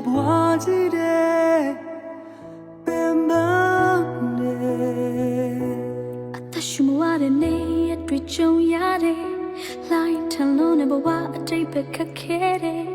ဖြစ်လာဘွားကြီးတဲ့ပင်ပန်းနေအသက်ရှူမဝတဲ့နေရတွေ့ကြုံရတယ်လိုက်ထလုံးနဲ့ဘဝအတိတ်ပဲခက်ခဲတယ်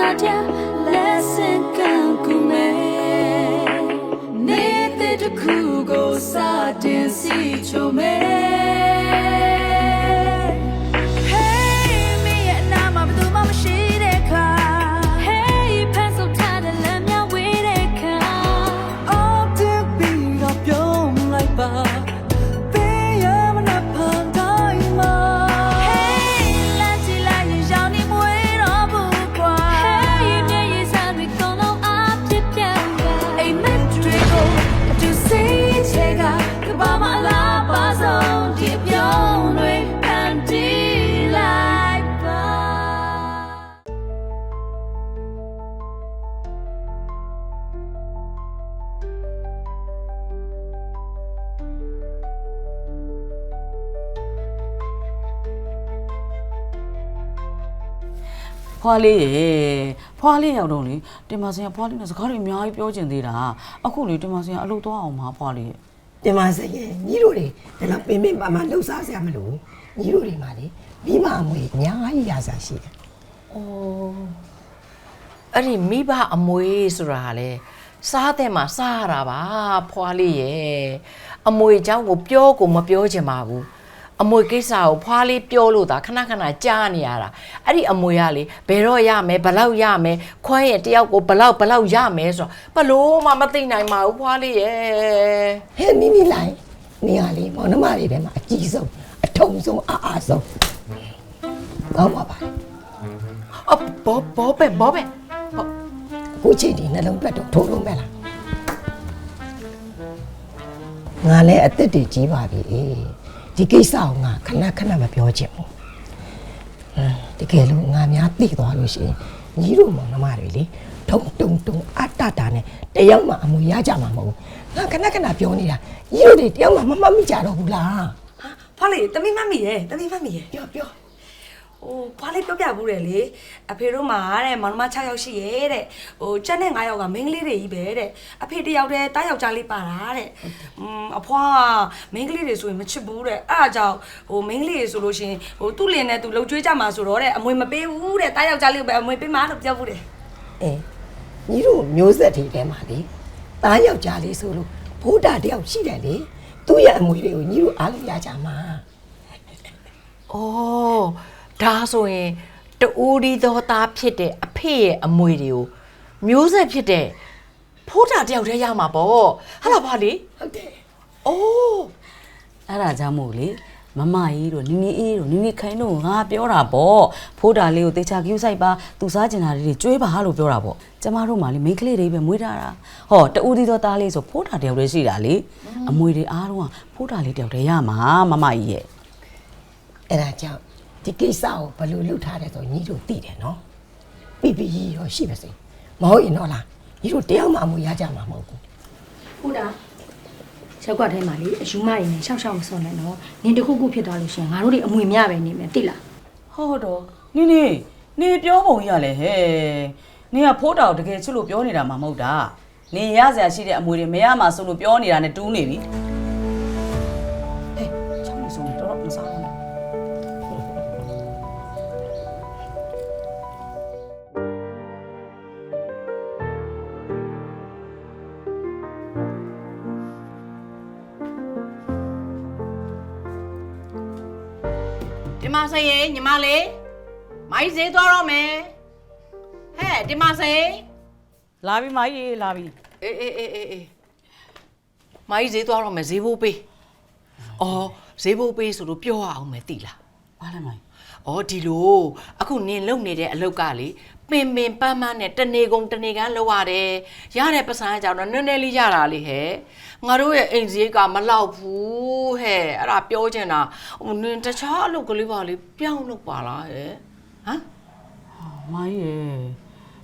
ရင်ကျနာတဲ့ lesson ကန်ကူမဲ့နေတဲ့တခုကိုစတ ဖွာလေးရေဖွာလေးရောက်တော့လေတင်မစင်ကဖွာလေးနဲ့စကားတွေအများကြီးပြောကျင်သေးတာအခုလေတင်မစင်ကအလုပ်သွားအောင်ပါဖွာလေးရဲ့ တင်မစရဲ့ညီတို့တွေဒါလောက်ပင်ပင်ပါမလှုပ်ရှားစရာမလိုညီတို့တွေမှာလေမိမအမွေအများကြီးရစားရှိတယ် အဲ့ဒီမိဘအမွေဆိုတာကလေစားတဲ့မှာစားရတာပါဖွာလေးရဲ့အမွေเจ้าကိုပြောကိုမပြောချင်ပါဘူး အမွေကိစ္စကိုဖွာလေးပြောလို့သာခဏခဏကြားနေရတာအဲ့ဒီအမွေကလေဘယ်တော့ရမယ်ဘယ်လောက်ရမယ်ခွဲရဲ့တယောက်ကိုဘယ်လောက်ဘယ်လောက်ရမယ်ဆိုတော့ဘလို့မှမသိနိုင်ပါဘူးဖွာလေးရဲ့ဟဲ့မိမိလိုက်နေရလေမောင်နှမတွေထဲမှာအကြီးဆုံးအထုံဆုံးအားအားဆုံးကောင်းပါပါလေအဘောဘောပဲဘောပဲဟောအခုချိန်ဒီနှလုံးသွက်တော့ထိုးလုံးပဲလားငါလည်းအသက်တွေကြီးပါပြီ ဒီကိစ္စကိုငါခဏခဏမပြောချင်ဘူးဟမ်တကယ်လို့ငါများသိသွားလို့ရှိရင်ညီတို့မောင်နှမတွေလေထုံတုံတုံအတတနဲ့တယောက်မှအမွေရကြမှာမဟုတ်ဘူးငါခဏခဏပြောနေတာညီတို့တွေတယောက်မှမမှတ်မိကြတော့ဘူးလားဖွားလေးတမိမမီရဲ့တမိမမီရဲ့ပြောပြော ဟိုဖွားလေးပြောပြဘူးတယ်လေအဖေတို့မှာတဲ့မောင်နှမ6ယောက်ရှိရဲ့တဲ့ဟိုကျန်တဲ့9ယောက်ကမိန်းကလေးတွေကြီးပဲတဲ့အဖေတစ်ယောက်တည်းတားယောက်ျားလေးပါတာတဲ့อืมအဖွားကမိန်းကလေးတွေဆိုရင်မချစ်ဘူးတဲ့အဲ့အကြောင်းဟိုမိန်းကလေးတွေဆိုလို့ရှရင်ဟိုသူ့လင်နဲ့သူလှုပ်ကြွေးကြမှာဆိုတော့တဲ့အမွေမပေးဘူးတဲ့တားယောက်ျားလေးကိုပဲအမွေပေးမှာလို့ပြောဘူးတယ်အဲညီတို့မျိုးဆက်တွေထဲမှာလေတားယောက်ျားလေးဆိုလို့ဘိုးတာတယောက်ရှိတယ်လေသူ့ရဲ့အမွေတွေကိုညီတို့အားလုံးရကြမှာဩ ဒါဆိုရင်တူဒီတော်သားဖြစ်တဲ့အဖေရဲ့အမွေတွေကိုမျိုးဆက်ဖြစ်တဲ့ဖိုးတာတယောက်တည်းရမှာပေါ့ဟာလားဘာလေဟုတ်တယ်အိုးအဲ့ဒါကြောင့်မို့လေမမကြီးတို့နီနီအေးတို့နီနီခိုင်တို့ငါပြောတာပေါ့ဖိုးတာလေးကိုတေချာကျူးဆိုင်ပါသူစားကျင်တာလေးတွေကျွေးပါလို့ပြောတာပေါ့ကျမတို့မှလေမိန်းကလေးတွေပဲမွေးထားတာဟောတူဒီတော့သားလေးဆိုဖိုးတာတယောက်တည်းရှိတာလေအမွေတွေအားလုံးကဖိုးတာလေးတယောက်တည်းရမှာမမကြီးရဲ့အဲ့ဒါကြောင့် ဒီကိစ္စကိုဘယ်လိုလုပ်ထားတယ်ဆိုညီတို့သိတယ်နော်ပြီးပြီးရောရှိပါစေမဟုတ်ရင်တော့လားညီတို့တယောက်မှအမွေရကြမှာမဟုတ်ဘူးဟုတ်တာရက်ကွက်ထဲမှာလေအယူမရင်းနဲ့ရှောက်ရှောက်မစွန်နဲ့နော်နင်တခုခုဖြစ်သွားလို့ရှရင်ငါတို့တွေအမွေမြပဲနေမယ်သိလားဟုတ်တော့နီနီနေပြောပုံကြီးရလဲဟဲ့နေကဖိုးတာကိုတကယ်ချစ်လို့ပြောနေတာမှမဟုတ်တာနေရစရာရှိတဲ့အမွေတွေမရမှာဆိုလို့ပြောနေတာနဲ့တူးနေပြီ ဒီမဆရေညီမလေးမိုင်းဈေးသွားတော့မယ်ဟဲ့ဒီမဆရေလာပြီမကြီးလာပြီအေးအေးအေးအေးအေးမိုင်းဈေးသွားတော့မယ်ဈေးဖို့ပေးအော်ဈေးဖို့ပေးဆိုလို့ပြောရအောင်မယ်တိလားဘာလဲမကြီး။အော်ဒီလိုအခုနင်လုံနေတဲ့အလုပ်ကလေ ပင်ပင်ပန်းပန်းနဲ့တနေကုန်တနေကန်းလောက်ရတယ်ရတဲ့ပစံအကြောင်းတော့နည်းနည်းလေးရတာလေးဟဲ့ငါတို့ရဲ့အိမ်စည်းကမလောက်ဘူးဟဲ့အဲ့ဒါပြောချင်တာဟိုနင်တခြားအလုပ်ကလေးပါလေပြောင်းလုပ်ပါလားဟဲ့ဟမ်မိုင်းရယ်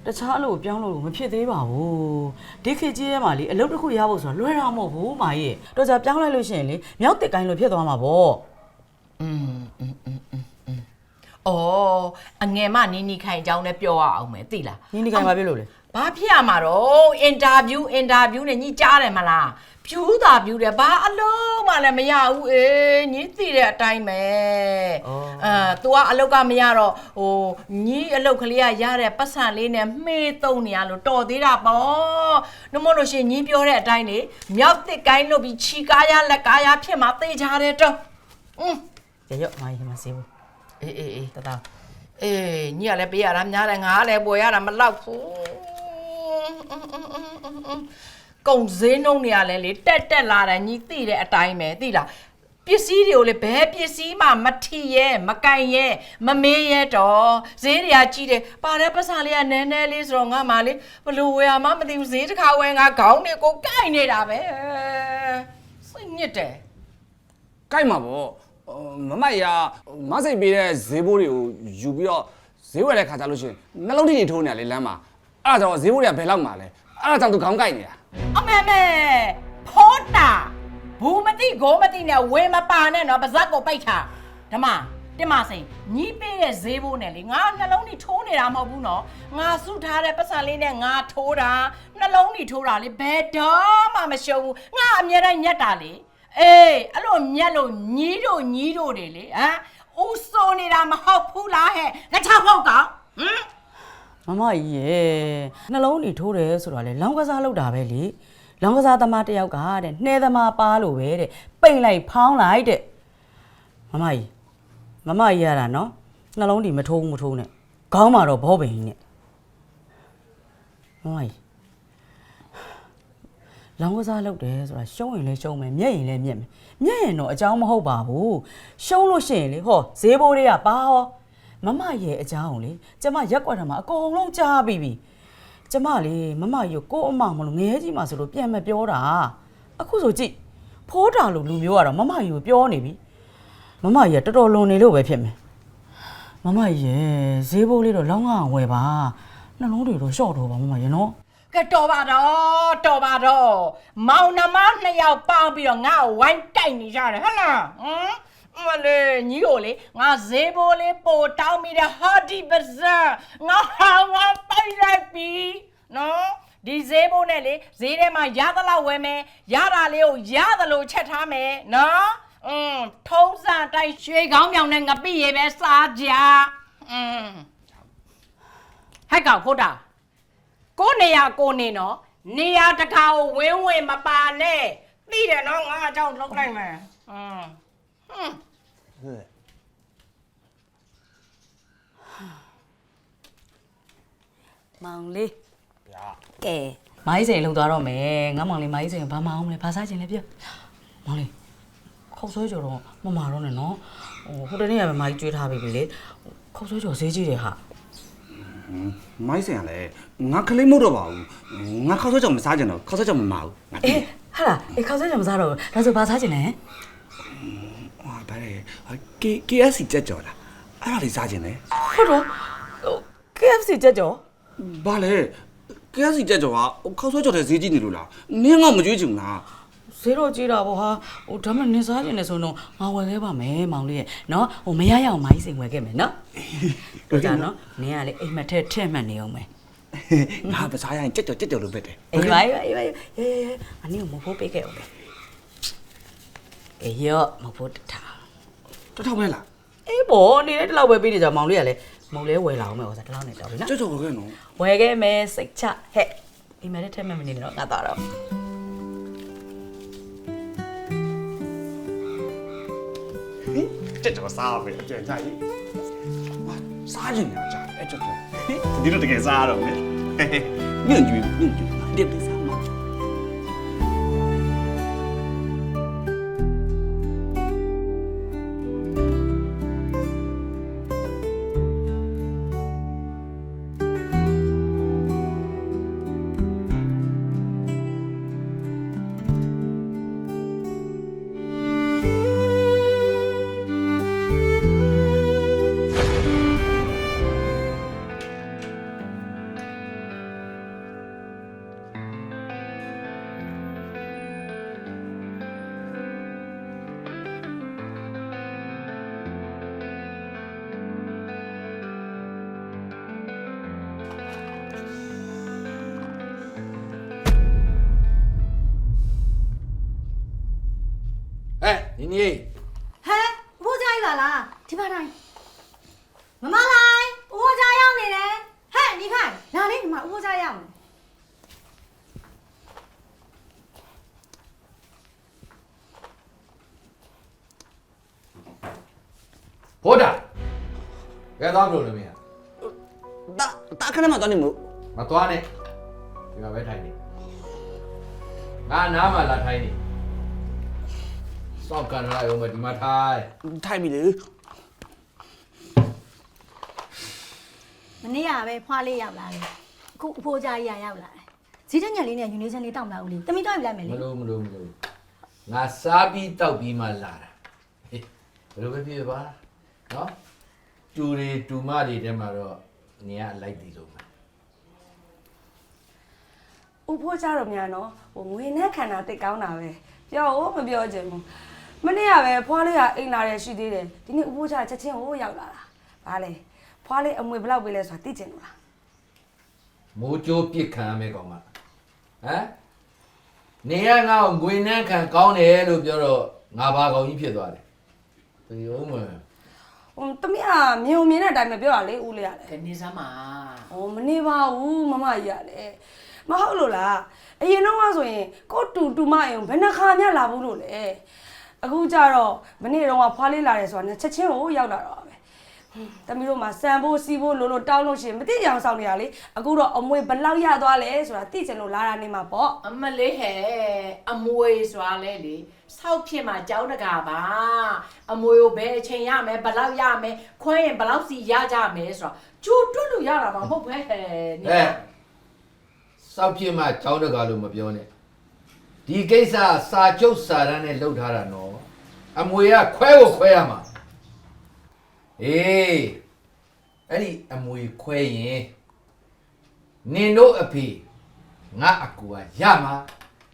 တခြားအလုပ်ကိုပြောင်းလို့မဖြစ်သေးပါဘူးဒီခေတ်ကြီးထဲမှာလေအလုပ်တစ်ခုရဖို့ဆိုတာလွယ်တာမဟုတ်ဘူးမိုင်းရယ်တော်ကြပြောင်းလိုက်လို့ရှိရင်လေမြောက်တစ်ကိုင်းလိုဖြစ်သွားမှာပေါ့อืม အော်အငယ်မနီနီခိုင်အကြောင်းလည်းပြောရအောင်မယ်သိလားနီနီခိုင်ဘာဖြစ်လို့လဲဘာဖြစ်ရမှာတော့အင်တာဗျူးအင်တာဗျူးနဲ့ညှိကြားတယ်မလားဖြူးတာဖြူးတယ်ဘာအလုံးမှလည်းမရဘူးအေးညှိသိတဲ့အတိုင်းပဲအာ तू ကအလုတ်ကမရတော့ဟိုညှိအလုတ်ကလေးကရတဲ့ပတ်စံလေးနဲ့မှေးတုံနေရလို့တော်သေးတာပေါ့နှမလို့ရှင်ညှိပြောတဲ့အတိုင်းလေမြောက်တစ်ကိုင်းလို့ပြီးခြီကားရလက်ကားရဖြစ်မှာသေချာတယ်တော့อืมရရမိုင်းမစေးဘူး အေးအေးအေးတသားအေးညီကလည်းပေးရတာများတယ်ငါကလည်းပေါ်ရတာမလောက်ဘူးကုံဈေးနှုန်းတွေကလည်းလေတက်တက်လာတယ်ညီသိတဲ့အတိုင်းပဲသိလားပစ္စည်းတွေကိုလေဘယ်ပစ္စည်းမှမထီရဲမကင်ရဲမမေးရဲတော့ဈေးတွေကကြီးတယ်ပါတဲ့ပတ်စံလေးကနည်းနည်းလေးဆိုတော့ငါမှလေဘလို့ဝယ်ရမှမသိဘူးဈေးတစ်ခါဝယ်ငါခေါင်းတွေကိုကိုက်နေတာပဲစိတ်ညစ်တယ်ကြိုက်မှာပေါ့ဟို မမကြီးကမစိတ်ပေးတဲ့ဈေးဘိုးတွေကိုယူပြီးတော့ဈေးဝယ်တဲ့ခါကျလို့ရှိရင်နှလုံးထိပ်ထိုးနေရလေလမ်းမှာအဲ့ဒါကြောင့်ဈေးဘိုးတွေကဘယ်လောက်မှာလဲအဲ့ဒါကြောင့်သူခေါင်းကိုက်နေတာအမေမေဖောတာဘူးမတိကိုမတိနဲ့ဝေမပါနဲ့နော်ပါဇက်ကိုပိတ်ထားဓမ္မတင်မစိန်ညီးပေးတဲ့ဈေးဘိုးနဲ့လေငါနှလုံးนี่ထိုးနေတာမဟုတ်ဘူးနော်ငါစုထားတဲ့ပတ်စံလေးနဲ့ငါထိုးတာနှလုံးนี่ထိုးတာလေဘယ်တော့မှမရှုံးဘူးငါအမြဲတမ်းညက်တာလေ အေးအဲ့လိုညက်လို့ညီးတို့ညီးတို့တွေလေဟမ်ဦးစိုးနေတာမဟုတ်ဘူးလားဟဲ့ငါချောက်ဖို့ကောင်ဟမ်မမကြီးရေနှလုံးနေထိုးတယ်ဆိုတော့လေလောင်းကစားလောက်တာပဲလေလောင်းကစားသမားတစ်ယောက်ကတဲ့နှဲသမားပါလို့ပဲတဲ့ပိတ်လိုက်ဖောင်းလိုက်တဲ့မမကြီးမမကြီးရတာနော်နှလုံးဒီမထိုးဘူးမထိုးနဲ့ခေါင်းမှာတော့ဘောပင်ကြီးနဲ့မမကြီး လောင်းကစားလောက်တယ်ဆိုတာရှုံးရင်လည်းရှုံးမယ်မျက်ရင်လည်းမျက်မယ်မျက်ရင်တော့အကြောင်းမဟုတ်ပါဘူးရှုံးလို့ရှိရင်လေဟောဈေးဘိုးတွေကပါဟောမမရဲ့အကြောင်းကိုလေကျမရက်ကွက်ထမှာအကုန်လုံးကြားပြီးပြီကျမလေမမကြီးကိုကိုယ့်အမောင်မလို့ငဲကြီးမှဆိုလို့ပြန်မပြောတာအခုဆိုကြည့်ဖိုးတာလို့လူမျိုးကတော့မမကြီးကိုပြောနေပြီမမကြီးကတော်တော်လွန်နေလို့ပဲဖြစ်မယ်မမကြီးရဲ့ဈေးဘိုးလေးတော့လောင်းအောင်ဝယ်ပါနှလုံးတွေတော့ရှော့တော့ပါမမကြီးနော် ကတော်ပါတော့တော်ပါတော့မောင်နှမနှစ်ယောက်ပေါင်းပြီးတော့ငါ့ကိုဝိုင်းတိုက်နေကြတယ်ဟုတ်လားဟမ်မလေးညီကိုလေငါဈေးဘိုးလေးပို့တောင်းမိတဲ့ဟာဒီပါဇာငါဟာဝါပိုက်လိုက်ပြီနော်ဒီဈေးဘိုးနဲ့လေဈေးထဲမှာရသလောက်ဝယ်မယ်ရတာလေးကိုရသလိုချက်ထားမယ်နော်အင်းထုံးစံတိုင်းရွှေကောင်းမြောင်နဲ့ငပိရေပဲစားကြအင်းဟဲ့ကောင်ဖုတ်တာ ကိုနေရကိုနေနော်နေရတခါကိုဝင်းဝင်းမပါနဲ့သိတယ်နော်ငါအကြောင်းလောက်လိုက်မယ်อืมဟွန်းမောင်လေးကဲမိုင်းစိန်လောက်သွားတော့မယ်ငါမောင်လေးမိုင်းစိန်ဘာမအောင်မလဲဘာစားချင်လဲပြောမောင်လေးခေါက်ဆွဲကြော်တော့မမာတော့နဲ့နော်ဟိုဟိုတနေ့ကပဲမိုင်းကျွေးထားပြီလေခေါက်ဆွဲကြော်ဈေးကြီးတယ်ဟာမိုင်းစင်ကလည်း ငါကလေးမဟုတ်တော့ပါဘူးငါခေါက်ဆွဲကြောင်မစားကြတော့ခေါက်ဆွဲကြောင်မမအောင်ငါအေးဟာလားအေးခေါက်ဆွဲကြော်မစားတော့ဘူးဒါဆိုဘာစားချင်လဲဟာဗါလေ K KFC ကြက်ကြော်လားအဲ့ဒါလေးစားကြတယ်ဟုတ်တော့ဟို KFC ကြက်ကြော်ဘာလဲ KFC ကြက်ကြော်ကခေါက်ဆွဲကြော်တဲ့ဈေးကြီးနေလို့လားနင်းကမကြွေးချင်ဘူးလားဈေးတော့ကြီးတာပေါ့ဟာဟိုဒါမှနေစားချင်တယ်ဆိုတော့ငါဝယ်ခဲ့ပါမယ်မောင်လေးရဲ့နော်ဟိုမရရအောင်မိုင်းစိန်ဝယ်ခဲ့မယ်နော်ဟုတ်ကြနော်နင်ကလေအိမ်မက်ထက်ထက်မှတ်နေအောင်မယ် ငါပစားရရင်ကြက်ကြော်ကြက်ကြော်လို့ပဲတယ်အေးပါအေးပါအေးပါအေးအနည်းမဖို့ပေးခဲ့အောင်လေအေးရောမဖို့တထားတထောက်ပဲလားအေးဘောနေတဲ့တလောက်ပဲပေးနေကြမောင်လေးကလည်းမောင်လေးဝယ်လာအောင်မယ်ဟောစားတလောက်နဲ့တောင်းပြီနော်ကြက်ကြော်ခဲ့နော်ဝယ်ခဲ့မယ်စိတ်ချဟဲ့အိမ်မက်ထက်မှတ်မနေနဲ့တော့ငါသွားတော့ကြက်ကြော်စားပဲအကျဉ်းကြကြီး စားကြင်ညာကြာအဲ့ကြက်ကြော်ဒီတော့တကယ်စားရတော့မယ်ညွန့်ကြွေးညွန့်ကြွေးဒီပစားမဟဲ့ ညီညီဟဲဘိုးကြားကြီးပါလားဒီပါတိုင်းမမလိုက်ဘိုးကြားရောက်နေတယ်ဟဲ့ဒီခိုင်လာလေးဒီမှာဘိုးကြားရောက်နေဘိုးတာကဲသွားမလို့လေမင်းတာတာခဏမှသွားနေမလို့မသွားနဲ့ဒီမှာပဲထိုင်နေငါနားမှာလာထိုင်နေ စောက်ကန်လာရုံပဲဒီမှာထိုင်ထိုင်ပြီလေမနေ့ကပဲဖွားလေးရောက်လာတယ်အခုအဖိုးကြားကြီးရောက်လာတယ်ဈေးတညက်လေးနဲ့ယူနေချင်းလေးတောက်မလာဘူးလေတမီတော့ပြလိုက်မယ်မလေလို့မလို့မလို့ငါစားပြီးတောက်ပြီးမှလာတာဟေးဘယ်လိုပဲဖြစ်ပါနော်တူတွေတူမတွေတဲမှာတော့နေရလိုက်ပြီလို့ပဲဥဖိုးကြတော့များနော်ဟိုငွေနဲ့ခန္ဓာတိတ်ကောင်းတာပဲပြောဦးမပြောချင်ဘူး မနေ့ကပဲဖွားလေးကအိမ်လာတယ်ရှိသေးတယ်ဒီနေ့ဥဖိုးကြချက်ချင်းဟိုရောက်လာတာဗာလေဖွားလေးအမွေဘယ်လောက်ပေးလဲဆိုတာသိချင်လို့လားမိုးကြိုးပြစ်ခံရမယ်ကောင်မဟမ်နေရငါ့ကိုငွေနှန်းခံကောင်းတယ်လို့ပြောတော့ငါဘာကောင်ကြီးဖြစ်သွားတယ်ဘယ်ဟုတ်မလဲဟိုတမီးကမြင်ုံမြင်တဲ့အတိုင်းပဲပြောတာလေဦးလေးရတယ်ကနေစမ်းပါ။အော်မနေပါဘူးမမကြီးရတယ်။မဟုတ်လို့လား။အရင်တော့ကဆိုရင်ကိုတူတူမအိမ်ဘယ်နှခါမှလာဘူးလို့လေ။ အခုကျတော့မနေ့တော့ကဖွားလေးလာတယ်ဆိုတာနဲ့ချက်ချင်းကိုရောက်လာတော့ပဲ။ဟွန်းတမီးတို့မှာစံဖို့စီဖို့လို့လို့တောင်းလို့ရှရင်မသိကြအောင်ဆောင်နေရလေ။အခုတော့အမွေဘယ်လောက်ရသွားလဲဆိုတာသိချင်လို့လာတာနေမှာပေါ့အမလေးဟဲ့အမွေစွာလဲလေဆောက်ဖြစ်မှာကြောင်းတကာပါအမွေကိုဘယ်အချိန်ရမယ်ဘယ်လောက်ရမယ်ခွဲရင်ဘယ်လောက်စီရကြမယ်ဆိုတော့ကျိုးတွတ်လို့ရတာမှမဟုတ်ပဲဟဲ့နေဟဲ့စောက်ပြစ်မှကြောင်းတကာလို့မပြောနဲ့ဒီကိစ္စစာချုပ်စာတမ်းနဲ့လုပ်ထားတာနော် အမွေကခွဲကိုခွဲရမှာအေးအဲ့ဒီအမွေခွဲရင်နင်တို့အဖေငါအကူကရမှာ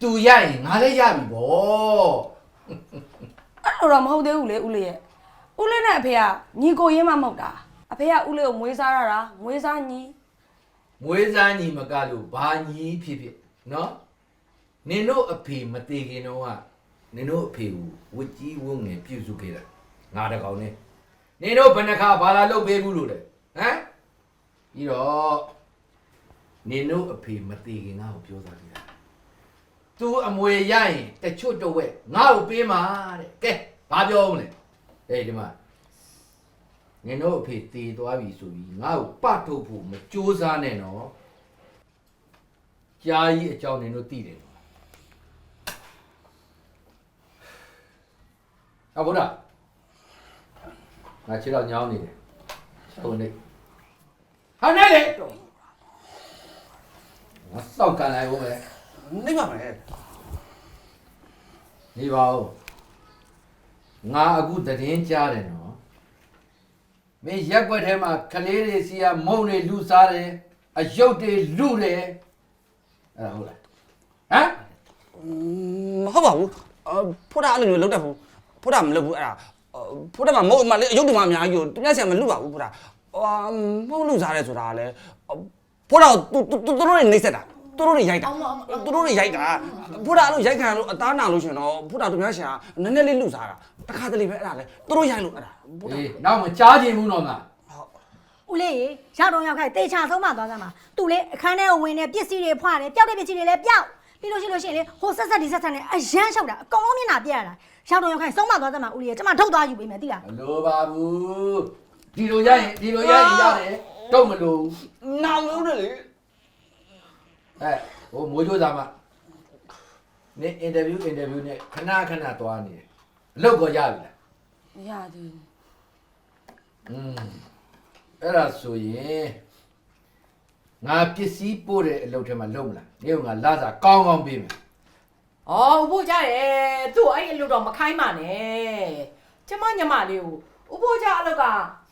သူရရင်ငါလည်းရပြီဗော။အဲ့လိုတော့မဟုတ်သေးဘူးလေဦးလေးရဲ့။ဦးလေးနဲ့အဖေကညီကိုရင်းမမဟုတ်တာ။အဖေကဦးလေးကိုမွေးစားရတာမွေးစားညီမွေးစားညီမကလို့ဘာညီဖြစ်ဖြစ်နော်နင်တို့အဖေမသေးခင်တော့က နင်တို့အဖေကိုဝတ်ကြီးဝုန်းငယ်ပြုစုခဲ့တာငါတကောင်နဲ့နင်တို့ဘယ်နှခါဘာလာလုပ်ပေးဘူးလို့လဲဟမ်ပြီးတော့နင်တို့အဖေမသေးခင်ငါ့ကိုပြောသားခဲ့တာသူအမွေရရင်တချွတ်တော့ဝဲငါ့ကိုပေးမှာတဲ့ကဲဘာပြောဦးလဲဟေးဒီမှာငင်တို့အဖေတည်သွားပြီဆိုပြီးငါ့ကိုပထုတ်ဖို့မကြိုးစားနဲ့နော်ကြားကြီးအကြောင်းနင်တို့သိတယ် နော်အဘုရားငါချစ်တော့ညောင်းနေတယ်ဟုတ်နေဟာနေလေငါစောက်ကန်လိုက်ဦးမယ်နေပါမယ်နေပါဦးငါအခုသတင်းကြားတယ်နော်မင်းရက်ွက်ထဲမှာကလေးတွေစီကမုံတွေလူစားတယ်အယုတ်တွေလူတယ်အဲ့ဒါဟုတ်လားဟမ်မဟုတ်ပါဘူးအဖိုးတာအဲ့လိုမျိုးလောက်တတ်ဘူး ဖိုးတာမလုပ်ဘူးအဲ့ဒါဖိုးတာမမဟုတ်မလေးအယုတ်ဒီမှာအများကြီးကိုတပြက်ဆံမလုပ်ပါဘူးဖိုးတာဟိုမဟုတ်လို့စားတယ်ဆိုတာလေဖိုးတာသူသူတို့တွေနှိမ့်ဆက်တာသူတို့တွေရိုက်တာသူတို့တွေရိုက်တာဖိုးတာအဲ့လိုရိုက်ခံလို့အသားနာလို့ရှင်တော့ဖိုးတာတို့များရှာနည်းနည်းလေးလူစားတာတခါတလေပဲအဲ့ဒါလေသူတို့ရိုက်လို့အဲ့ဒါဖိုးတာ အေးနောက်မကြားချင်ဘူးတော့ငါဦးလေးရေရောက်တော့ရောက်ခိုက်တေချာဆုံးမသွားစမ်းပါသူလေအခန်းထဲကိုဝင်နေပစ္စည်းတွေဖွာတယ်ပျောက်တဲ့ပစ္စည်းတွေလည်းပျောက်ပြီးလို့ရှိလို့ရှိရင်လေဟိုဆက်ဆက်ဒီဆက်ဆက်နဲ့အရန်လျှောက်တာအကောင်လုံးမျက်နှာပြက်ရတာ ရောက်တော့ရောက်ခိုက်ဆုံးမသွားစမ်းပါဦးလေးရေကျမထုတ်သွားယူပေးမယ်သိလားမလိုပါဘူးဒီလိုရရင်ဒီလိုရရင်ရတယ်တော့မလိုဘူးနောင်လို့တယ်လေအဲဟိုမိုးချိုးသားမနေအင်တာဗျူးအင်တာဗျူးနဲ့ခဏခဏသွားနေတယ်အလုပ်ကိုရပြီလားမရသေးဘူးอืมအဲ့ဒါဆိုရင်ငါပစ္စည်းပို့တဲ့အလုပ်ထဲမှာလုံမလားနေကငါလာစားကောင်းကောင်းပေးမယ်။ အော်ဥဖို့ကြတယ်သူ့အဲ့အလုပ်တော့မခိုင်းပါနဲ့။ကျမညမလေးကိုဥဖို့ကြအလုပ်က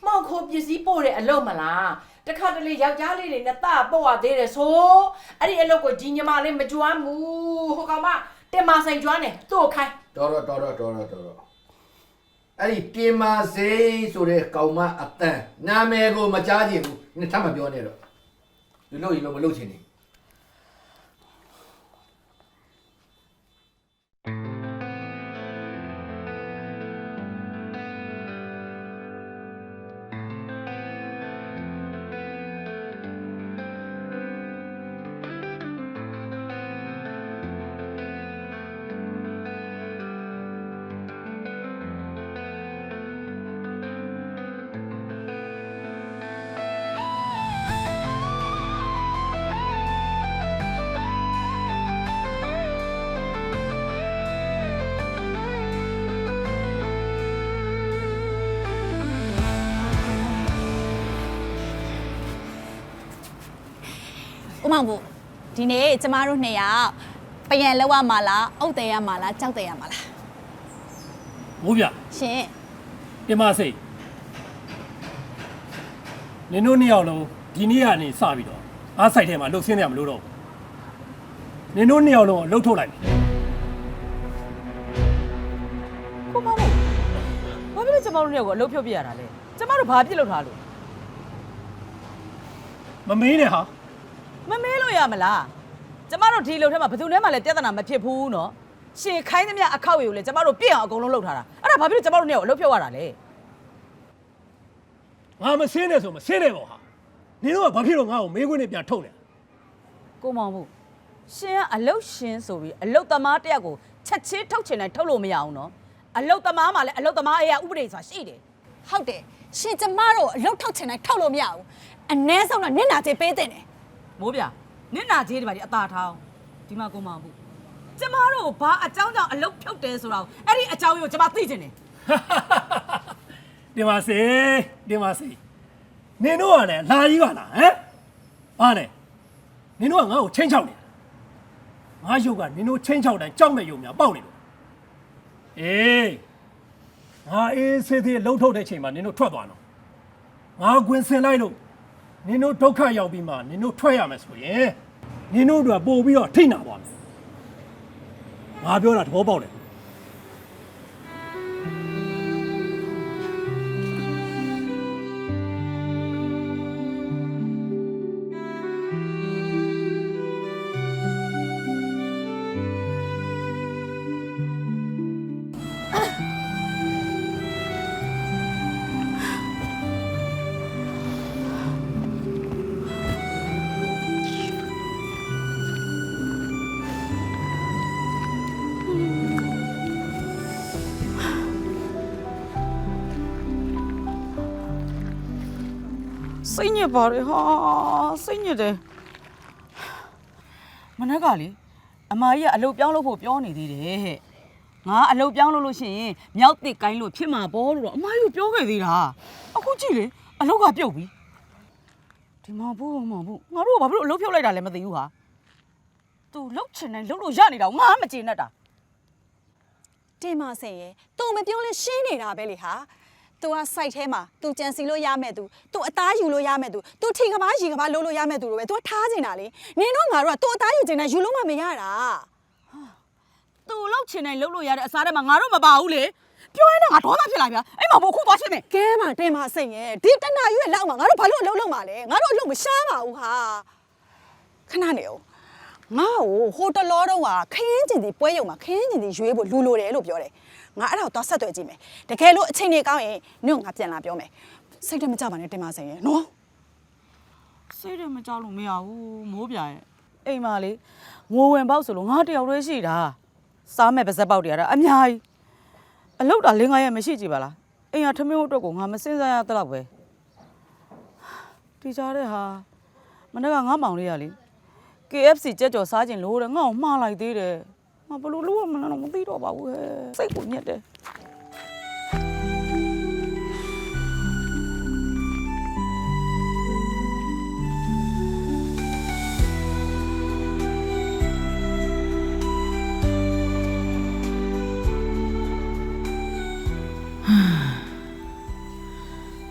မှောက်ခိုးပစ္စည်းပို့တဲ့အလုပ်မလား။တခါတလေယောက်ျားလေးတွေနဲ့တပို့ရသေးတယ်ဆိုအဲ့ဒီအလုပ်ကိုဒီညမလေးမကြွမ်းဘူးဟိုကောင်မတင်မဆိုင်ကြွမ်းတယ်သူ့ကိုခိုင်းတော်တော့တော်တော့တော်တော့တော်တော့အဲ့ဒီတင်မာစေးဆိုတဲ့ကောင်မအတန်နာမည်ကိုမကြားချင်ဘူးနှစ်ထပ်မပြောနဲ့တော့ဒီလို့ရင်လို့မလုပ်ချင်နေ ဒီနေ့ကျမတို့နှစ်ယောက်ပယံလောက်ရမှာလားအုတ်တယ်ရမှာလားကြောက်တယ်ရမှာလားမိုးပြရှင်ပြမစိတ်နင်တို့နှစ်ယောက်လုံးဒီနေ့ကနေစပြီးတော့အားဆိုင်ထဲမှာလှုပ်ဆင်းရမလို့တော့ဘူးနင်တို့နှစ်ယောက်လုံးကိုလှုပ်ထုတ်လိုက်ပြီကိုမမို့ဘာဖြစ်လို့ကျမတို့ညောက်ကိုအလုပ်ဖြုတ်ပြရတာလဲကျမတို့ဘာပြစ်လို့ထားလို့မမေးနဲ့ဟာ မမေးလို့ရမလားကျမတို့ဒီလုံထဲမှာဘယ်သူနဲ့မှလည်းပြဿနာမဖြစ်ဘူးနော်ရှင်ခိုင်းသမျှအခောက်ရည်ကိုလည်းကျမတို့ပြည့်အောင်အကုန်လုံးလုပ်ထားတာအဲ့ဒါဘာဖြစ်လို့ကျမတို့နေကိုအလုပ်ဖြုတ်ရတာလဲငါမဆင်းနဲ့ဆိုမဆင်းနဲ့ပေါ့ဟာနင်တို့ကဘာဖြစ်လို့ငါ့ကိုမေးခွန်းနဲ့ပြန်ထုတ်လဲကိုမောင်ဘူးရှင်ကအလုတ်ရှင်ဆိုပြီးအလုတ်သမားတယောက်ကိုချက်ချင်းထုတ်ချင်တိုင်းထုတ်လို့မရအောင်နော်အလုတ်သမားမှလည်းအလုတ်သမားအရာဥပဒေဆိုတာရှိတယ်ဟုတ်တယ်ရှင်ကျမတို့အလုပ်ထုတ်ချင်တိုင်းထုတ်လို့မရဘူးအ ਨੇ ဆုံးတော့နင့်နာချေပေးတင်တယ် မိုးပြနင့်နာကြီးတွေပါဒီအသာထောင်းဒီမှာကိုမောင်ဘူးကျမတို့ကိုဘာအကြောင်းကြောင့်အလုပ်ဖြုတ်တယ်ဆိုတာကိုအဲ့ဒီအကြောင်းကိုကျမသိချင်တယ်တင်ပါစေတင်ပါစေနင်တို့ကလည်းလာကြီးပါလားဟမ်ဘာလဲနင်တို့ကငါ့ကိုချင်းချောက်နေတာငါရုပ်ကနင်တို့ချင်းချောက်တိုင်းကြောက်မဲ့ယုံများပေါက်နေလို့အေးငါအေးစေးသေးလှုပ်ထုတ်တဲ့ချိန်မှာနင်တို့ထွက်သွားတော့ငါကွင်စင်လိုက်လို့ နင်တို့ဒုက္ခရောက်ပြီးမှနင်တို့ထွက်ရမယ်ဆိုရင်နင်တို့တို့ကပို့ပြီးတော့ထိနာသွားမယ်ငါပြောတာသဘောပေါက်တယ် စိတ်ညစ်ပါတယ်ဟာစိတ်ညစ်တယ်မနေ့ကလေအမကြီးကအလုပ်ပြောင်းလို့ဖို့ပြောနေသေးတယ်ဟဲ့ငါအလုပ်ပြောင်းလို့လို့ရှိရင်မြောက်တစ်ကိုင်းလို့ဖြစ်မှာပေါ့လို့တော့အမကြီးကပြောခဲ့သေးတာအခုကြည့်လေအလုပ်ကပြုတ်ပြီဒီမှာဘူးမဘူးငါတို့ကဘာဖြစ်လို့အလုပ်ဖြုတ်လိုက်တာလဲမသိဘူးဟာသူလှုပ်ချင်တယ်လှုပ်လို့ရနေတာကိုငါမကျေနပ်တာတင်မဆင်ရဲ့ तू မပြောလဲရှင်းနေတာပဲလေဟာ သူက site ထဲမှာသူကြံစီလို့ရမဲ့သူသူအသားယူလို့ရမဲ့သူသူထီကဘာရီကဘာလို့လို့ရမဲ့သူလိုပဲသူကထားနေတာလေနင်တို့ငါတို့ကသူအသားယူနေတာယူလို့မှမရတာသူလှုပ်ချင်တိုင်းလှုပ်လို့ရတဲ့အစားထဲမှာငါတို့မပါဘူးလေပြောရရင်ငါဒေါသဖြစ်လာဗျာအဲ့မှာဘို့ခုသွားရှင်းမယ်ကဲမှာတင်ပါစိတ်ရဲ့ဒီတဏှာယူရဲ့လောက်မှာငါတို့ဘာလို့အလုံးလုံးမှာလဲငါတို့အလုံးမရှားပါဘူးဟာခဏနေဦး င်ငါ့ကိုဟိုတလောတော့ကခရင်ကျင်ဒီပွဲရုံမှာခရင်ကျင်ဒီရွေးဖို့လူလိုတယ်လို့ပြောတယ်ငါအဲ့ဒါကိုသွားဆက်သွယ်ကြည့်မယ်တကယ်လို့အချိန်ကြီးကောင်းရင်နင့်ကိုငါပြန်လာပြောမယ်စိတ်တမကြပါနဲ့တင်မဆင်ရဲ့နော်စိတ်တယ်မကြောက်လို့မရဘူးမိုးပြရဲ့အိမ်မှာလေငိုဝင်ပေါက်ဆိုလို့ငါတယောက်တည်းရှိတာစားမဲ့ပါဇက်ပေါက်တည်းရတာအများကြီးအလောက်တာလင်းငါရဲ့မရှိကြည့်ပါလားအိမ်ကထမင်းဟုတ်တော့ကိုငါမစင်စားရတဲ့လောက်ပဲတီကြတဲ့ဟာမနေ့ကငါမောင်လေးရလေ KFC ကြက်ကြော်စားခြင်းလို့တဲ့ငါ့ကိုမှားလိုက်သေးတယ်ငါဘလို့လို့မလဲတော့မသိတော့ပါဘူးဟဲ့စိတ်ကိုညက်တယ်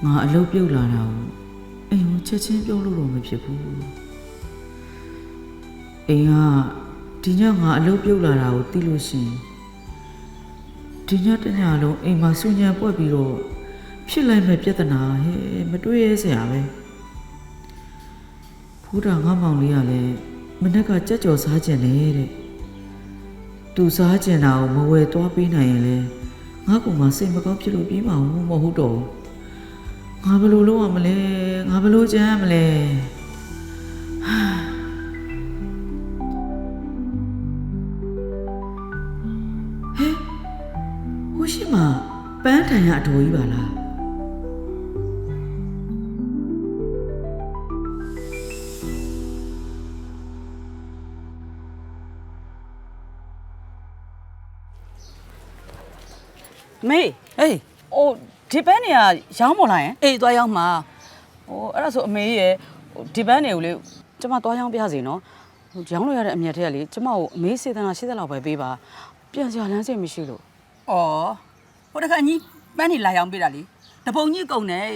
ငါအလုပ်ပြုတ်လာတာကိုအိမ်ကိုချက်ချင်းပြောလို့တော့မဖြစ်ဘူး အိမ်ကဒီညငါအလုပ်ပြုတ်လာတာကိုသိလို့ရှရင်ဒီညတညလုံးအိမ်မှာဆူညံပွက်ပြီးတော့ဖြစ်လိုက်မဲ့ပြဿနာဟဲ့မတွေးရစရာပဲဖူးတာငါမောင်လေးကလည်းမနေ့ကကြက်ကြော်စားကြင်လေတဲ့သူစားကြင်တာကိုမဝယ်သွားပေးနိုင်ရင်လေငါကမှစိတ်မကောင်းဖြစ်လို့ပြေးမှာမဟုတ်တော့ဘူးငါဘယ်လိုလုပ်ရမလဲငါဘယ်လိုကြမ်းရမလဲဟဲ့ န်းထန်ရအတော်ကြီးပါလားမေးဟေးအိုဒီပန်းတွေကရောင်းမလာရင်အေးသွားရောက်မှာဟိုအဲ့ဒါဆိုအမေကြီးရယ်ဟိုဒီပန်းတွေကိုလေကျမသွားရောင်းပြစီနော်ဟိုရောင်းလို့ရတဲ့အမြတ်ထက်ကလေကျမကိုအမေးစေတနာ80လောက်ပဲပေးပါပြန်စရာလမ်းစိတ်မရှိလို့ဩဟိုတခါညီ ပန်းနေလာရောက်ပေးတာလေတပုံကြီးကုန်တယ်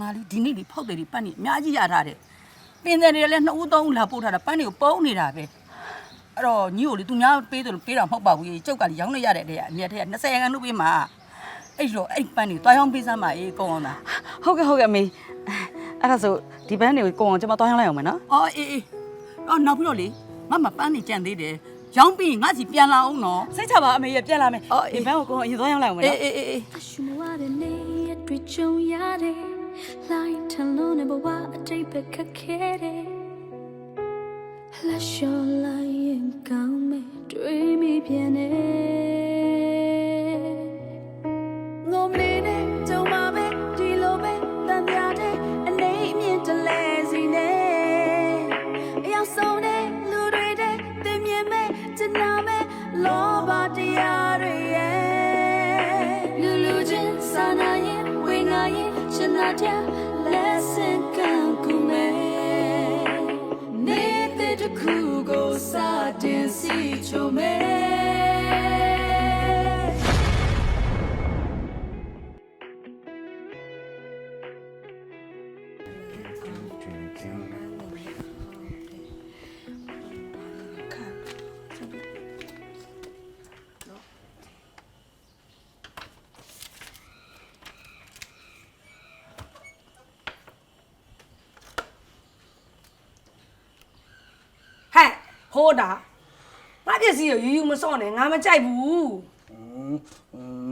ငါလီဒီနေ့ဒီဖောက်တယ်ဒီပန်းနေအများကြီးရထားတယ်ပင်တယ်တွေလည်းနှစ်ဦးသုံးဦးလာပို့ထားတာပန်းတွေကိုပုံးနေတာပဲအဲ့တော့ညီကိုလေသူများပေးတယ်လို့ပေးတာမဟုတ်ပါဘူးကျုပ်ကလေရောင်းလို့ရတဲ့တည်းကအမြတ်ထက်က20ရန်လို့ပေးမှာအဲ့တော့အဲ့ပန်းတွေတွားရောင်းပေးစမ်းပါအေးကုန်အောင်လားဟုတ်ကဲ့ဟုတ်ကဲ့အမေအဲ့ဒါဆိုဒီဘန်းတွေကိုကိုအောင်ကျမသွားရောင်းလိုက်အောင်မယ်နော်အော်အေးအေးအော်နောက်ပြီးတော့လေငါမပန်းနေကြံသေးတယ် ရောင်းပြီးရင်ငါစီပြန်လာအောင်နော် စိတ်ချပါအမေရပြန်လာမယ်အော်အေး ဒီဘန်းကိုကိုအောင်အရင်သွားရောင်းလိုက်အောင်မယ်အေးနော်အေးအေးအေး အရှူမဝတဲ့နေရတွေ့ကြုံရတယ်လိုက်ထလုံးနဲ့ဘဝအတိတ်ပဲခက်ခဲတယ်လက်လျှော်လိုက်ရင်ကောင်းမယ်တွေးမိပြန်နေငုံ စီချို ငါပစ္စည်းကိုယူယူမစော့နဲ့ငါမကြိုက်ဘူး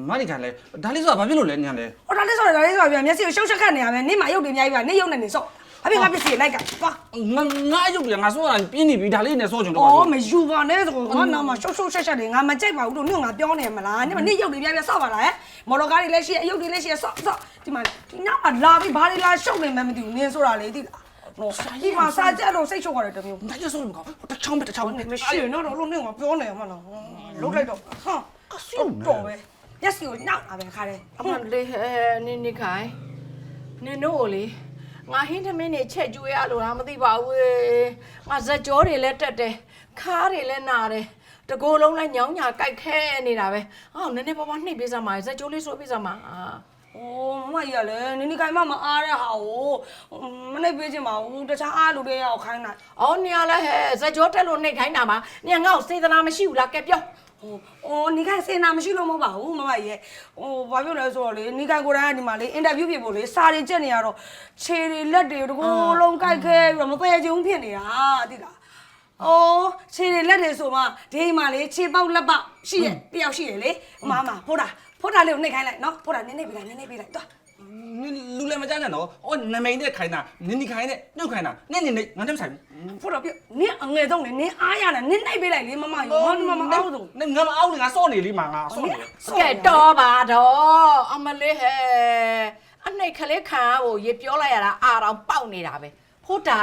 မဒီကလည်းဒါလေးဆိုတာဘာဖြစ်လို့လဲညာလဲဟိုဒါလေးစော့တယ်ဒါလေးစော့ပြန်မျက်စိကိုရှုပ်ရှက်ခတ်နေရမယ်နေမှာရုပ်တွေအများကြီးပါနေရုပ်နဲ့နေစော့အဖေငါပစ္စည်းကိုလိုက်ကသွားငါငါရုပ်ပြန်ငါစောတာပြင်းနေပြီဒါလေးနဲ့စောချင်တော့အော်မယူပါနဲ့ဆိုငါနာမှာရှုပ်ရှုပ်ရှက်ရှက်တွေငါမကြိုက်ပါဘူးတို့ညငါပြောနေမလားနေမနေရုပ်တွေပြပြစော့ပါလားဟဲ့မော်တော်ကားတွေလည်းရှိအယုတ်တွေလည်းရှိစော့စော့ဒီမှာဒီနောက်မှာလာပြီးဘာတွေလာရှုပ်နေမှမသိဘူးနင်းဆိုတာလေသိလား နော်ဒီမှာစာကြက်လို့စိတ်ချုပ်ရတယ်တမျိုးဒါကျစောလို့မကောတချောင်းပဲတချောင်းနေမရှိရင်တော့လို့နေငါပြောနေမှာနော်လုတ်လိုက်တော့ဟာတော့ပဲမျက်စိကိုနှောက်တာပဲခါတယ်အမလေးဟဲနင်းနေခိုင်နင်တို့ကိုလေငါဟင်းသမင်းနေချက်ကျွေးရလို့လားမသိပါဘူးလေငါဇက်ကြောတွေလည်းတက်တယ်ခါးတွေလည်းနာတယ်တကိုယ်လုံးလည်းညောင်းညာကြိုက်ခဲနေတာပဲအော်နည်းနည်းပါးပါးနှိပ်ပေးစမ်းပါဇက်ကြိုးလေးဆိုပေးစမ်းပါအာ။ အိုးမမကြီးကလည်းနင်းနေကိုင်မမအားတဲ့ဟာကိုမနှိပ်ပေးချင်ပါဘူးတခြားအားလူတွေရအောင်ခိုင်းလိုက်အော်နေရလဲဟဲဇက်ကြောတက်လို့နှိပ်ခိုင်းတာပါညငါ့ကိုစေတနာမရှိဘူးလားကဲပြော။ဟိုအိုးနေကိုင်စင်နာမရှိလို့မဟုတ်ပါဘူးမမကြီးရဲ့။ဟိုဘာပြောလဲဆိုတော့လေနေကိုင်ကိုယ်တိုင်ကဒီမှာလေအင်တာဗျူးပြဖို့လေစာတွေကြက်နေရတော့ခြေတွေလက်တွေတကူလုံးကြိုက်ခဲပြီးတော့မပယ်ချင်ဖြစ်နေတာသိလား။အော်ခြေတွေလက်တွေဆိုမှဒီမှာလေခြေပေါက်လက်ပေါက်ရှိရဲ့တယောက်ရှိရဲ့လေ။မမဖိုးတာဖိုးတာလေးကိုနှိပ်ခိုင်းလိုက်နော်ဖိုးတာနင်းနှိပ်ပေးလိုက်နင်းနှိပ်ပေးလိုက်သွားနင်လူလည်းမကြမ်းနဲ့နော်ဟောနမိန်နဲ့ခိုင်းတာနင်းဒီခိုင်းနဲ့ညှုတ်ခိုင်းတာနင်းနေနေငါတက်မဆိုင်ဘူးဖိုးတာပြနင်းအငယ်ဆုံးလေနင်းအားရတာနင်းနှိပ်ပေးလိုက်လေမမကြီးမမမအောင်ဆုံးနင်ငါမအောင်ငါစောနေလိမငါစောနေကဲတော့ပါတော့အမလေးဟဲအနှိတ်ခလေးခံရဖို့ရေပြောလိုက်ရတာအာတောင်ပေါက်နေတာပဲဖို့တာ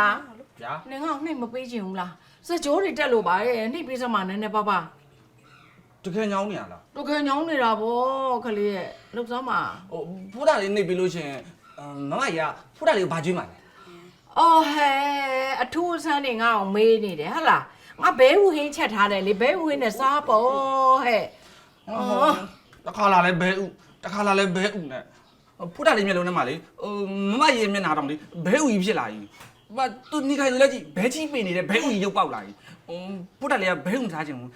ဗျာနင်ကနှိတ်မပေးချင်ဘူးလားစကြိုးတွေတက်လို့ပါရဲ့နှိတ်ပေးစမ်းမနည်းနည်းပါပါ တကယ်ညောင်းနေရလားတကယ်ညောင်းနေတာဗောခလေးရဲ့လှုပ်စမ်းပါဟိုဖူးတာလေးနေပြီလို့ရှင်မမကြီးကဖူးတာလေးကိုဘာကျွေးမှာလဲအော်ဟဲအထူးအဆန်းနေငါအောင်မေးနေတယ်ဟဟလားငါဘဲဝဟင်းချက်ထားတယ်လေဘဲဝဟင်းနဲ့စားပေါ့ဟဲ့အော်တခါလာလဲဘဲဥတခါလာလဲဘဲဥနဲ့ဖူးတာလေးမျက်လုံးထဲမှာလေဟိုမမကြီးမျက်နှာတောင်လေဘဲဥကြီးဖြစ်လာကြီးဘာသူနေခိုင်လက်ကြီးဘဲကြီးပင်နေတဲ့ဘဲဥကြီးရုပ်ပေါက်လာကြီး ဟိုဖူးတာလေးကဘဲဥမစားချင်ဘူး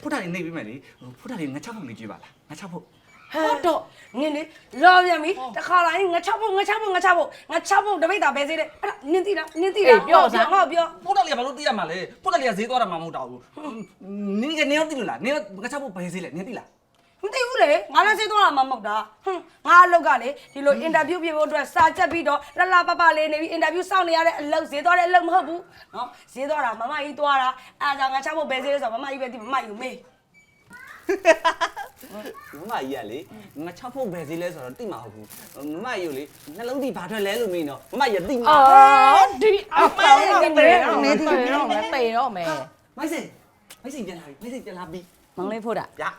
ဖူးတာလေးနေပြီးမယ်လေဖူးတာလေးငါချောက်ဖို့လေးကျွေးပါလားငါချောက်ဖို့ဟုတ်တော့နင်းလေလောပြန်ပြီတခါလာရင်ငါချဖို့ငါချဖို့ငါချဖို့ငါချဖို့တပိတ်တာပဲစေးတဲ့အဲ့ဒါနင်းသိလားနင်းသိလားငါပြောဖူးတာလေးကဘာလို့သိရမှာလဲဖူးတာလေးကဈေးသွားတာမှမဟုတ်တော့ဘူးနင်းကနေရောသိလို့လားနင်းငါချောက်ဖို့ဘယ်ဈေးလဲနင်းသိလား မသိဘူးလေငါလည်းစေးသွားတာမှမဟုတ်တာဟွန်းငါအလုပ်ကလေဒီလိုအင်တာဗျူးပြဖို့အတွက်စာချက်ပြီးတော့လလပပလေးနေပြီးအင်တာဗျူးစောင့်နေရတဲ့အလုပ်ဈေးသွားတဲ့အလုပ်မဟုတ်ဘူးနော်ဈေးသွားတာမမကြီးသွားတာအဲ့ဒါငါချဖို့ပဲစေးလဲဆိုတော့မမကြီးပဲဒီမမကြီးကိုမေးမမကြီးကလေငါချောက်ဖို့ဘယ်ဈေးလဲဆိုတော့သိမှာဟုတ်ဘူးမမကြီးကိုလေနှလုံးဒီဘာထွက်လဲလို့မေးတော့မမကြီးကသိမှာအော်ဒီအမေနဲ့တေတော့မယ်တေတော့မယ်တေတော့မယ်မိုက်စင်မိုက်စင်ပြန်လာပြီမိုက်စင်ပြန်လာပြီမောင်လေးဖို့တာဗျာ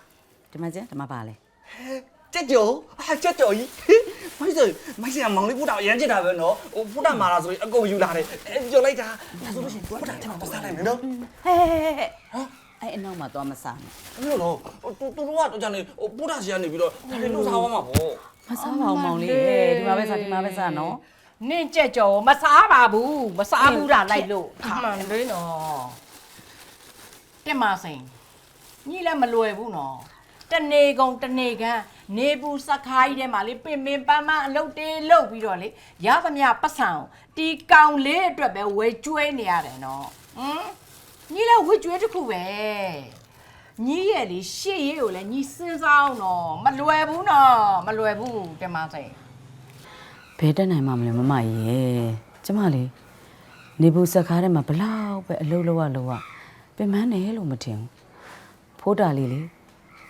ဒီမှာကျင်ဒီမှာပါလေကြက်ကြောအာကြက်ကြောကြီးမိုက်စမိုက်စကမောင်လေးဖူတာအရန်ချစ်တာပဲနော်ဟိုဖူတာမာလာဆိုရင်အကုန်ယူလာတယ်အဲပြောလိုက်တာဒါဆိုလို့ရှိရင်ဖူတာကျွန်တော်မစားနိုင်ဘူးနော်ဟဲ့ဟဲ့ဟဲ့အဲ့အနောက်မှာသွားမစားနဲ့ဘယ်လိုတော့တူတူကတော့ကြာနေဟိုဖူတာစီကနေပြီးတော့ဒါလေးလှုပ်ထားသွားမှာပေါ့မစားပါဘူးမောင်လေးဒီမှာပဲစားဒီမှာပဲစားနော်နင့်ကြက်ကြော်မစားပါဘူးမစားဘူးတာလိုက်လို့မှန်လေးနော်တက်မစိန်ညီလည်းမလွယ်ဘူးနော် တနေကုန်တနေကန်နေဘူးစခိုင်းထဲမှာလေပင်ပင်ပန်းပန်းအလုတ်တေးလုတ်ပြီးတော့လေရသမျှပတ်စံတီကောင်လေးအတွက်ပဲဝဲကျွဲနေရတယ်နော်ဟမ်ညီလည်းဝဲကျွဲတစ်ခုပဲညီရဲ့လေရှေ့ရေးကိုလည်းညီစဉ်းစားအောင်နော်မလွယ်ဘူးနော်မလွယ်ဘူးတက်မစိန်ဘယ်တက်နိုင်မှမလဲမမကြီးရဲ့ကျမလေးနေဘူးစကားထဲမှာဘလောက်ပဲအလုပ်လုပ်ရလုပ်ရပင်မနဲ့လို့မထင်ဘူးဖိုးတာလေးလေ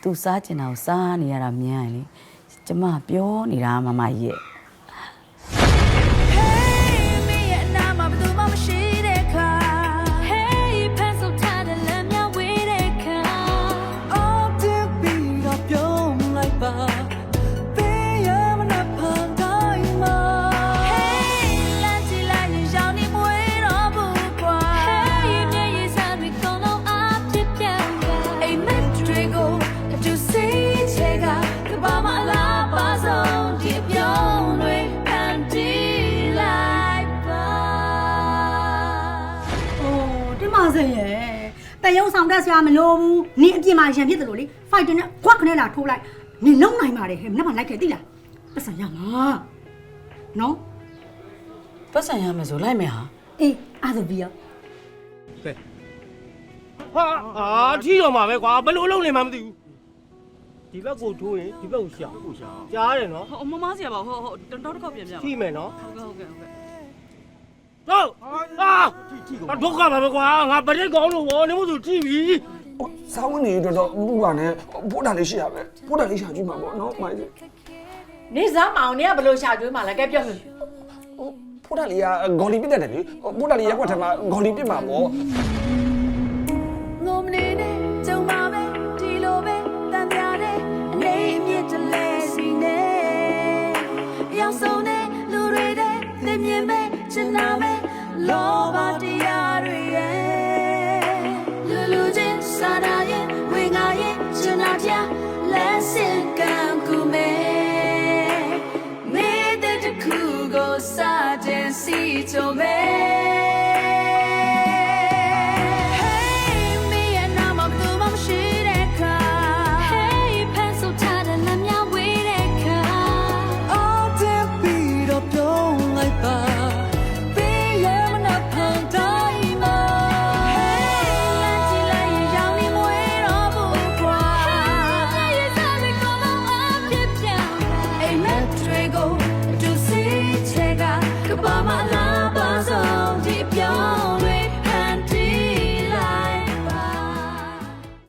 သူစားကျင်တာကိုစားနေရတာမြင်ရင်လေကျမပြောနေတာမမကြီးရဲ့ တင်ပါစေရဲ့တယုံဆောင်တက်ဆရာမလိုဘူးနင်အပြင်မှာရံဖြစ်တယ်လို့လေဖိုက်တင်နဲ့ခွက်ခနဲ့လာထိုးလိုက်နင်လုံနိုင်ပါတယ်ဟဲ့မနေ့မှလိုက်ခဲ့သိလားပတ်စံရမှာနော်ပတ်စံရမယ်ဆိုလိုက်မယ်ဟာအေးအားဆိုပြီးရောဟာအာထီတော်မှာပဲကွာဘယ်လိုလုပ်နေမှမသိဘူးဒီဘက်ကိုထိုးရင်ဒီဘက်ကိုရှာကိုရှာကြားရတယ်နော်ဟိုမမစီရပါဟိုဟိုတော့တစ်ခေါက်ပြန်ပြန်ထိမယ်နော်ဟုတ်ကဲ့ဟုတ်ကဲ့ဟုတ်ကဲ့ တော့အာဒုက္ခပါပဲကွာငါပရိတ်ကောင်းလို့ဗောနေမို့ဆိုထိပြီစားဝင်နေတော့တော့ဘူးပါနဲ့ဖူတာလေးရှိရပဲဖူတာလေးရှာကြည့်မှာပေါ့နော်မိုက်စနေစားမအောင်နေကဘယ်လိုရှာကျွေးမှာလဲကဲပြောဆိုဖူတာလေးကဂေါ်လီပစ်တတ်တယ်လေဖူတာလေးရက်ွက်ထဲမှာဂေါ်လီပစ်မှာပေါ့ငုံနေနဲ့